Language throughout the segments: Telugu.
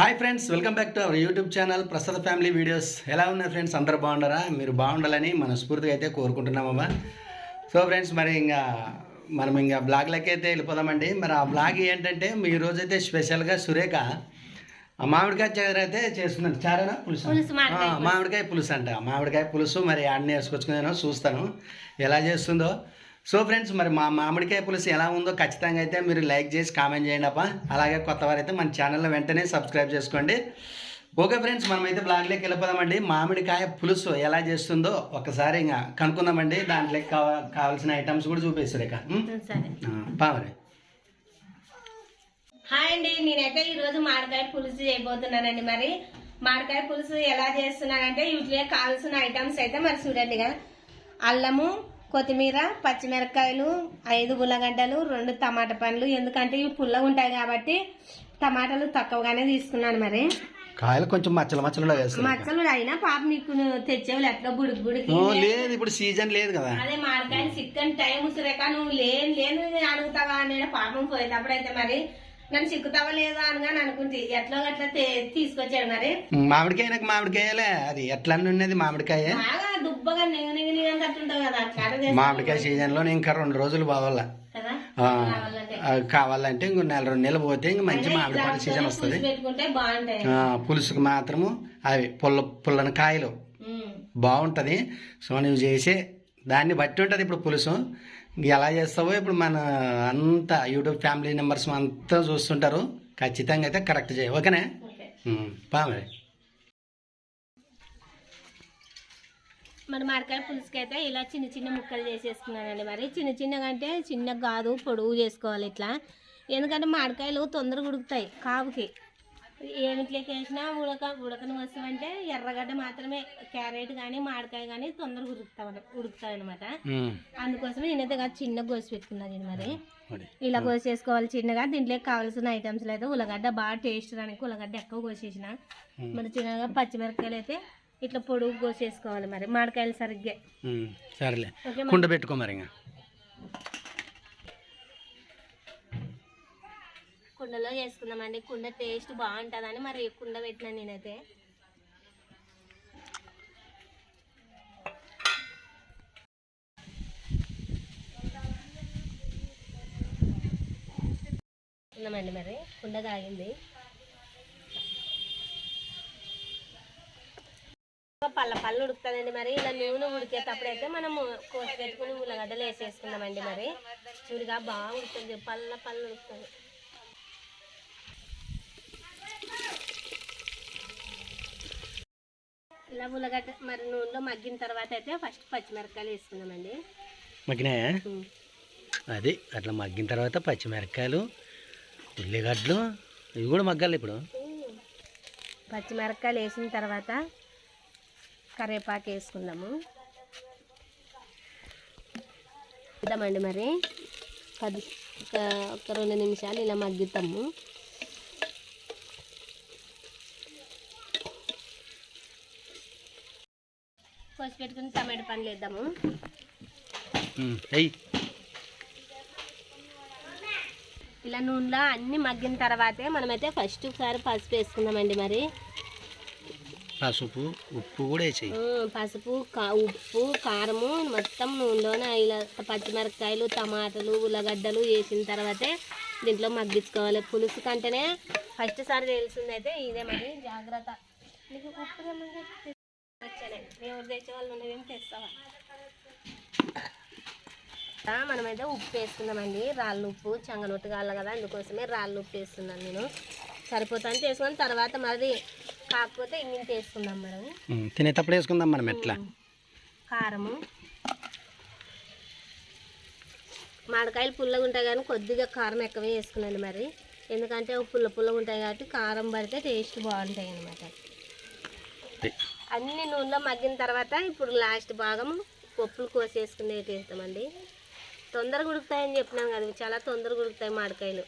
Hi friends welcome back to our YouTube channel Prasad family videos ఎలా ఉన్నారు ఫ్రెండ్స్ అందరు బాగుండరా మీరు బాగుండాలని మనస్ఫూర్తిగా అయితే కోరుకుంటున్నామమ్మా సో ఫ్రెండ్స్ మరి ఇంకా మనం ఇంకా బ్లాగ్లకి అయితే వెళ్ళిపోదామండి. మరి ఆ బ్లాగ్ ఏంటంటే మీ రోజైతే స్పెషల్గా సురేఖ ఆ మామిడికాయ చారు అయితే చేస్తున్నాను చారేనా? పులుసు? మామిడికాయ పులుసు. అంట మామిడికాయ పులుసు మరి అన్నీ వేసుకొచ్చుకున్నాను చూస్తాను. ఎలా చేస్తుందో. సో ఫ్రెండ్స్ మరి మా మామిడికాయ పులుసు ఎలా ఉందో ఖచ్చితంగా అయితే మీరు లైక్ చేసి కామెంట్ చేయండి అప్ప అలాగే కొత్త వారైతే మన ఛానల్లో వెంటనే సబ్స్క్రైబ్ చేసుకోండి. ఓకే ఫ్రెండ్స్ మనమైతే బ్లాగ్లోకి వెళ్ళిపోదామండి. మామిడికాయ పులుసు ఎలా చేస్తుందో ఒకసారి ఇంకా కనుక్కుందామండి. దాంట్లోకి కావ కావాల్సిన ఐటమ్స్ కూడా చూపిస్తారు ఇక. ఉం? సరే. ఆ, పావరే. హాయ్ అండి నేనైతే ఈ రోజు మామిడికాయ పులుసు చేయబోతున్నానండి మరి. మామిడికాయ పులుసు ఎలా చేస్తున్నానంటే వీటిలో కావాల్సిన ఐటమ్స్ అయితే మరి చూడండిగా అల్లము కొత్తిమీర పచ్చిమిరపకాయలు ఐదు ఉల్లగడ్డలు రెండు టమాటా పండ్లు. ఎందుకంటే ఇవి పుల్లగా ఉంటాయి కాబట్టి టమాటాలు తక్కువగానే తీసుకున్నాను మరి. కాయలు కొంచెం మచ్చలు మచ్చలు మచ్చలు అయినా పాప నీకు తెచ్చేవాళ్ళు ఎట్లా బుడికి బుడికి లేదు. ఇప్పుడు సీజన్ లేదు కదా. అదే మామిడికాయలు చిక్కని టైం సురేఖ నువ్వు లేని లేని అడుగుతావా నేను పాపం పోయేటప్పుడైతే మరి నన్ను చిక్కుతావా లేదా అని అనుకుంటే ఎట్లా అట్లా తీసుకొచ్చాడు మరి. మామిడికాయ నాకు మామిడికాయలే. అది ఎట్లా ఉన్నది మామిడికాయ. బాగా దుబ్బగా నిగ నిగ నిగ అంటుంటావు కదా అట్లా మామిడికాయ సీజన్లో ఇంకా రెండు రోజులు పోవాలా. కదా కావాలంటే. ఇంకో నెల రెండు నెలలు పోతే ఇంక మంచి మామిడి పండు సీజన్ వస్తుంది. పులుసుకు మాత్రము అవి పుల్ల పుల్లని కాయలు. బాగుంటుంది. సో నువ్వు చేసే దాన్ని బట్టి ఉంటుంది ఇప్పుడు పులుసు. ఎలా చేస్తావో ఇప్పుడు మన అంతా యూట్యూబ్ ఫ్యామిలీ మెంబర్స్ అంతా చూస్తుంటారు. ఖచ్చితంగా అయితే కరెక్ట్ చేయి. ఓకేనే? పా మరి. మరి మామిడికాయ పులుసుకి అయితే ఇలా చిన్న చిన్న ముక్కలు చేసేసుకున్నానండి మరి. చిన్న చిన్నగా అంటే చిన్న కాదు పొడుగు చేసుకోవాలి ఇట్లా. ఎందుకంటే మామిడికాయలు తొందరగా ఉడుకుతాయి కావుకి ఏమిట్లోకి వేసినా ఉడక ఉడకని వస్తువు అంటే ఎర్రగడ్డ మాత్రమే క్యారెట్ కానీ మామిడికాయ కానీ తొందరగా ఉడుకుతా ఉడుకుతాయి అనమాట అందుకోసమే నేనైతే కాదు చిన్నగా కోసి పెట్టుకున్నాను నేను మరి. ఇలా కోసేసుకోవాలి చిన్నగా. దీంట్లోకి కావాల్సిన ఐటమ్స్లో అయితే ఉల్లగడ్డ బాగా టేస్ట్ రానికి ఉల్లగడ్డ ఎక్కువ కోసేసిన. మరి చిన్నగా పచ్చిమిరపకాయలు అయితే ఇట్లా పొడుగు కోసేసుకోవాలి మరి. మామిడికాయలు సరిగ్గా. సరేలే. కుండ పెట్టుకో మరి కుండలో చేసుకుందామండి. కుండ టేస్ట్ బాగుంటుందని మరి కుండ పెట్టినా నేనైతే. ఉందామండి మరి. కుండ కాగింది పళ్ళ పళ్ళు ఉడుకుతుందండి మరి. ఇలా నూనె ఉడికేటప్పుడు అయితే మనము కోసి పెట్టుకుని ఉల్లగడ్డలు వేసేసుకుందామండి మరి. చూడగా బాగా ఉడుతుంది పళ్ళ పళ్ళు ఉడుకుతుంది ఇలా ఉల్లగడ్డ మరి నూనెలో మగ్గిన తర్వాత అయితే ఫస్ట్ పచ్చిమిరపకాయలు వేసుకుందామండి. మగ్గినాయా? అది అట్లా మగ్గిన తర్వాత పచ్చిమిరపకాయలు ఉల్లిగడ్డలు ఇవి కూడా మగ్గాలి ఇప్పుడు. పచ్చిమిరపకాయలు వేసిన తర్వాత కరివేపాకు వేసుకుందాము. ఇద్దామండి మరి. పది ఒక ఒక రెండు నిమిషాలు ఇలా మగ్గిద్దాము కోసి పెట్టుకుని టమాటా పండ్లు వేద్దాము. ఇలా నూనెలో అన్ని మగ్గిన తర్వాతే మనమైతే ఫస్ట్ ఒకసారి పసుపు వేసుకుందామండి మరి. పసుపు ఉప్పు కూడా వేసేయి. పసుపు ఉప్పు కారము మొత్తం నూనెలోనే ఇలా పచ్చిమిరపకాయలు టమాటాలు ఉల్లగడ్డలు వేసిన తర్వాతే దీంట్లో మగ్గించుకోవాలి. పులుసు కంటేనే ఫస్ట్ సారి తెలిసింది అయితే ఇదే మరి జాగ్రత్త. నీకు ఉప్పు ఎవరు తెచ్చే వాళ్ళు ఉన్నదేం తెస్తావా ఆ, మనమైతే ఉప్పు వేసుకుందామండి. రాళ్ళు ఉప్పు చంగనొట్టు కావాలి కదా అందుకోసమే రాళ్ళు ఉప్పు వేస్తున్నాను నేను. సరిపోతాను చేసుకుని తర్వాత మరి కాకపోతే ఇంగిని వేసుకుందాం మనం తినేటప్పుడు వేసుకుందాం మనం ఎట్లా? కారము. మామిడికాయలు పుల్లగా ఉంటాయి కానీ కొద్దిగా కారం ఎక్కువ వేసుకున్నాను మరి. ఎందుకంటే పుల్ల పుల్లగా ఉంటాయి కాబట్టి కారం పడితే టేస్ట్ బాగుంటాయి అన్నమాట. అన్ని నూనెలో మగ్గిన తర్వాత ఇప్పుడు లాస్ట్ భాగం పప్పులు కోసేసుకునే వేస్తామండి తొందరగా ఉడుకుతాయని చెప్పినాం కదా చాలా తొందరగా ఉడుకుతాయి మామిడికాయలు.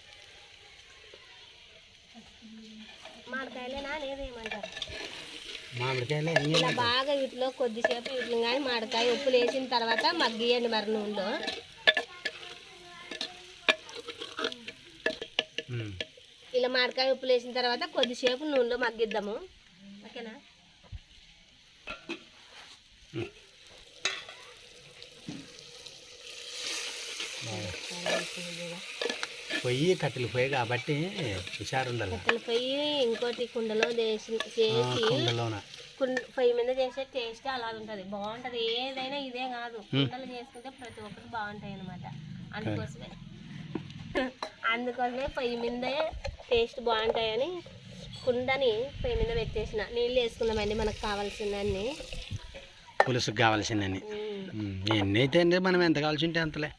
మామిడికాయలేనా? లేదేమంటారు ఇలా బాగా వీటిలో కొద్దిసేపు వీటిని కానీ మామిడికాయ ఉప్పులు వేసిన తర్వాత మగ్గియండి మరి నూనెలో. ఇలా మామిడికాయ ఉప్పులు వేసిన తర్వాత కొద్దిసేపు నూనెలో మగ్గిద్దాము ఓకేనా పొయ్యి కట్టెలు పొయ్యి కాబట్టి హుషారు ఉండాలి కట్టెల పొయ్యి ఇంకోటి కుండలో చేసి కుండలోన. కుండ పొయ్యి మీద చేసే టేస్ట్ అలా ఉంటుంది బాగుంటుంది. ఏదైనా ఇదే కాదు. కుండలు చేసుకుంటే ప్రతి ఒక్కటి బాగుంటాయి అనమాట అందుకోసమే. అందుకోసమే పొయ్యి మీదే టేస్ట్ బాగుంటాయని కుండని పొయ్యి మీద పెట్టేసిన. నీళ్ళు వేసుకుందామండి మనకు కావాల్సినన్ని. పులుసుకు కావాల్సిందని ఉమ్. ఎన్ని అయితే అండి మనం ఎంత కావాల్సి ఉంటే అంతలే.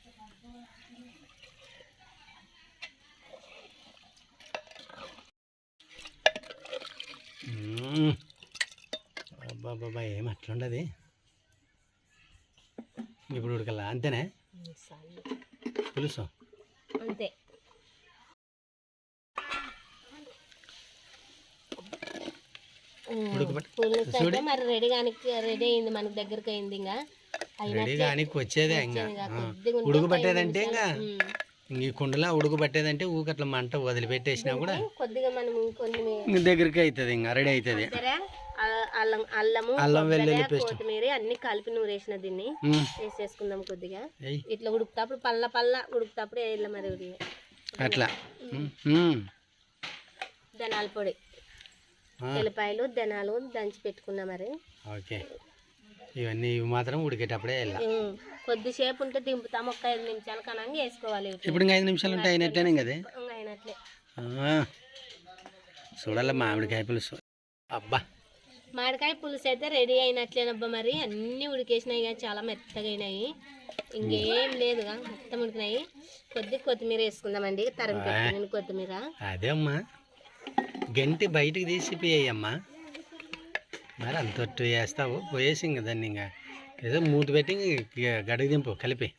అబ్బాబ్బాబ్బా ఏం అట్లుండదు. ఇప్పుడు ఉడకల్లా అంతేనే. పులుసు? అంతే. పులుసు మరి రెడీ కానీ రెడీ అయింది మనకి దగ్గరికి అయింది ఇంకా. రెడీ వచ్చేదే ఇంకా. ఉంటే ఉడకబెట్టేదంటే ఇంకా? ఈ కుండలో ఉడకబెట్టేదంటే ఊకట్ల మంట వదిలిపెట్టేసినా కూడా కొద్దిగా మనం దగ్గరికి అవుతుంది ఇంకా రెడీ అవుతుంది అల్లం అల్లము అల్లం వెల్లుల్లి పేస్ట్. కొత్తిమీర అన్ని కలిపి నూరేసిన దీన్ని. వేసేసుకుందాం కొద్దిగా. ఇట్లా ఉడుకుతాప్పుడు పల్ల పల్ల ఉడుకుతాప్పుడు వేయాలి మరి ఉడి అట్లా. ధనాల పొడి. ఆ, తెల్లపాయలు ధనాలు దంచి పెట్టుకున్నా మరి. ఓకే. ఇవన్నీ ఇవి మాత్రం ఉడికేటప్పుడే కొద్దిసేపు ఉంటే దింపుతాం ఒక ఐదు నిమిషాలు కనంగా వేసుకోవాలి. ఇప్పుడు ఐదు నిమిషాలు ఉంటే అది ఇంకా అయినట్లే. చూడాలి మామిడికాయ పులుసు. మామిడికాయ పులుసు అయితే రెడీ అయినట్లేనబ్బా మరి. అన్నీ ఉడికేసినాయి కానీ చాలా మెత్తగా అయినాయి. ఇంకేం లేదుగా మొత్తం ఉడికినాయి. కొద్ది కొత్తిమీర వేసుకుందామండి తరిమి పెట్టుకుని కొత్తిమీర. అదే అమ్మా. గంటి బయటికి తీసి పోయాయమ్మా మరి అంతొట్టు వేస్తావు పోయేసి ఇంక దాన్ని ఇంకా. ఏదో మూత పెట్టి గడికి దింపు కలిపి.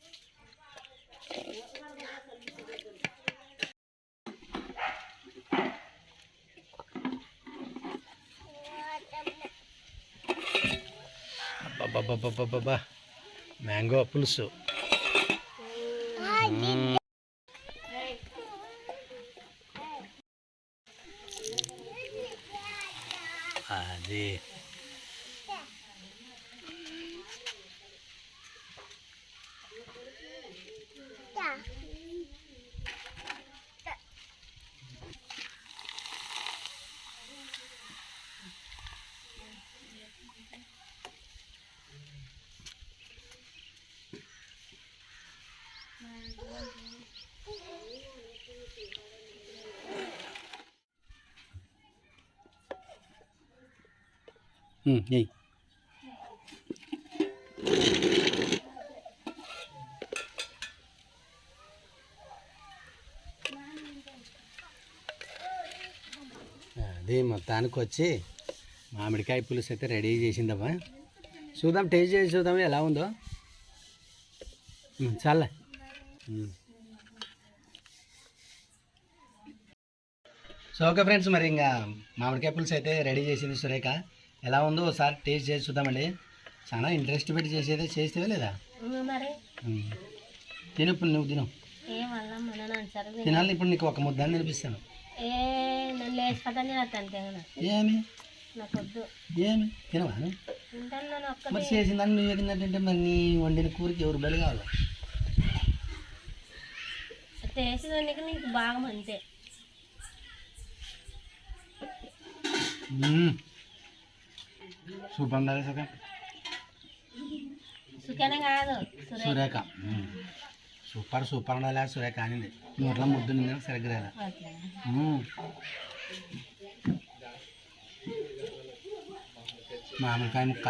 అబ్బబ్బబ్బబ్బబ్బబ్బా మ్యాంగో పులుసు మ్మ్. అది మ్మ్, అది మొత్తానికి వచ్చి మామిడికాయ పులుసు అయితే రెడీ చేసిందమ్మా. చూద్దాం టేస్ట్ చేసి చూద్దాం ఎలా ఉందో. చాలా. సో ఓకే ఫ్రెండ్స్ మరి ఇంకా మామిడికాయ పులుసు అయితే రెడీ చేసింది సురేఖ. ఎలా ఉందో ఒకసారి టేస్ట్ చేసి చూద్దామండి. చాలా ఇంట్రెస్ట్ పెట్టి చేసేదే చేస్తే లేదా. తిను ఇప్పుడు నువ్వు తిను. తినాలి ఇప్పుడు నీకు ఒక ముద్ద అని తినిపిస్తాను. ఏమి? ఏమి? తినవా? మరి చేసిన దాన్ని నువ్వు తిన్నట్టంటే మరి నీ వండిన కూరకి ఎవరు బలి కావాలి? నీకు బాగా అంతే సూపర్ ఉండాలి సుఖ సుఖనే కాదు సురే సురేఖ. సూపర్ సూపర్ ఉండాలి ఆ సురేఖ అనింది నోట్లో ముద్దు నిందని సరిగ్గా. మామిడికాయ ముక్క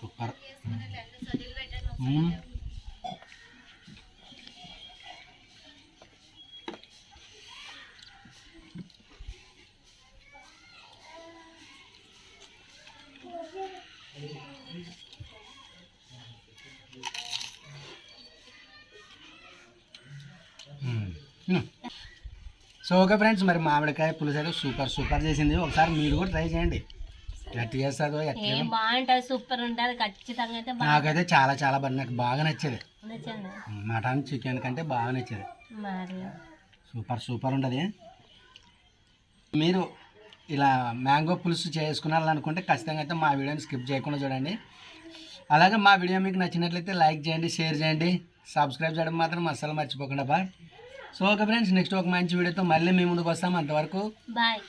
సూపర్ సో ఓకే ఫ్రెండ్స్ మరి మామిడికాయ పులుసు అయితే సూపర్ సూపర్ చేసింది. ఒకసారి మీరు కూడా ట్రై చేయండి. ఎట్లా బాగుంటుంది సూపర్ ఉంటుంది ఖచ్చితంగా అయితే నాకైతే చాలా చాలా బాగా నాకు బాగా నచ్చేది. నచ్చండి మటన్ చికెన్ కంటే బాగా నచ్చేది. సూపర్ సూపర్ ఉంటుంది. మీరు ఇలా మ్యాంగో పులుసు చేసుకున్నారనుకుంటే ఖచ్చితంగా అయితే మా వీడియోని స్కిప్ చేయకుండా చూడండి. అలాగే మా వీడియో మీకు నచ్చినట్లయితే లైక్ చేయండి షేర్ చేయండి. సబ్స్క్రైబ్ చేయడం మాత్రం అస్సలు మర్చిపోకుండా బా. సో ఓకే ఫ్రెండ్స్ నెక్స్ట్ ఒక మంచి వీడియోతో మళ్ళీ మీ ముందుకు వస్తాం. అంతవరకు బాయ్